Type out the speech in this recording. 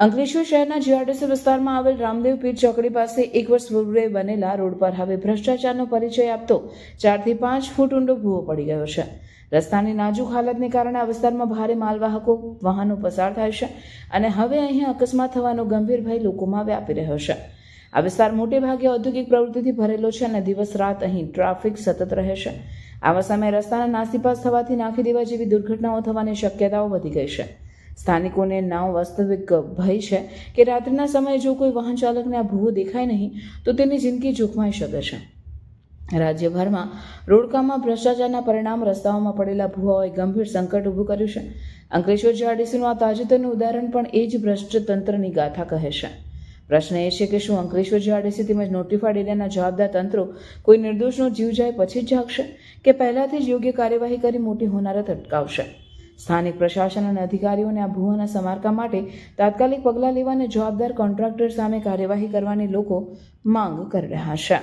અંકલેશ્વર શહેરના જીઆરટીસી વિસ્તારમાં આવેલ રામદેવ પીર ચોકડી પાસે એક વર્ષ પૂર્વે બનેલા રોડ પર હવે ભ્રષ્ટાચારનો પરિચય આપતો ચારથી પાંચ ફૂટ ઊંડો ભૂવો પડી ગયો છે. રસ્તાની નાજુક હાલતને કારણે આ વિસ્તારમાં ભારે માલવાહકો, વાહનો પસાર થાય છે અને હવે અહીં અકસ્માત થવાનો ગંભીર ભય લોકોમાં વ્યાપી રહ્યો છે. આ વિસ્તાર મોટે ભાગે ઔદ્યોગિક પ્રવૃત્તિથી ભરેલો છે અને દિવસ રાત અહીં ટ્રાફિક સતત રહે છે. આવા સમયે રસ્તાના નાસીપાસ થવાથી નાખી દેવા જેવી દુર્ઘટનાઓ થવાની શક્યતાઓ વધી ગઈ છે. સ્થાનિકોને નાવ વાસ્તવિક ભય છે કે રાત્રિના સમયે જો કોઈ વાહન ચાલકને આ ભૂવો દેખાય નહીં, તો તેની જિંદગી જોખમાઈ શકે છે. રાજ્યભરમાં રોડકામાં ભ્રષ્ટાચારના પરિણામ રસ્તાઓમાં પડેલા ભૂવાઓએ ગંભીર સંકટ ઊભું કર્યું છે. અંકલેશ્વર જીઆરડીસીનું આ તાજેતરનું ઉદાહરણ પણ એ જ ભ્રષ્ટ તંત્રની ગાથા કહે છે. પ્રશ્ન એ છે કે શું અંકલેશ્વર જીઆરડીસી તેમજ નોટિફાઈડ એરિયાના જવાબદાર તંત્રો કોઈ નિર્દોષનો જીવ જાય પછી જ જાગશે કે પહેલાથી જ યોગ્ય કાર્યવાહી કરી મોટી હોનારત અટકાવશે? સ્થાનિક પ્રશાસન અને અધિકારીઓને આ ભૂવાના સમારકામ માટે તાત્કાલિક પગલાં લેવા અને જવાબદાર કોન્ટ્રાક્ટર સામે કાર્યવાહી કરવાની લોકો માંગ કરી રહ્યા છે.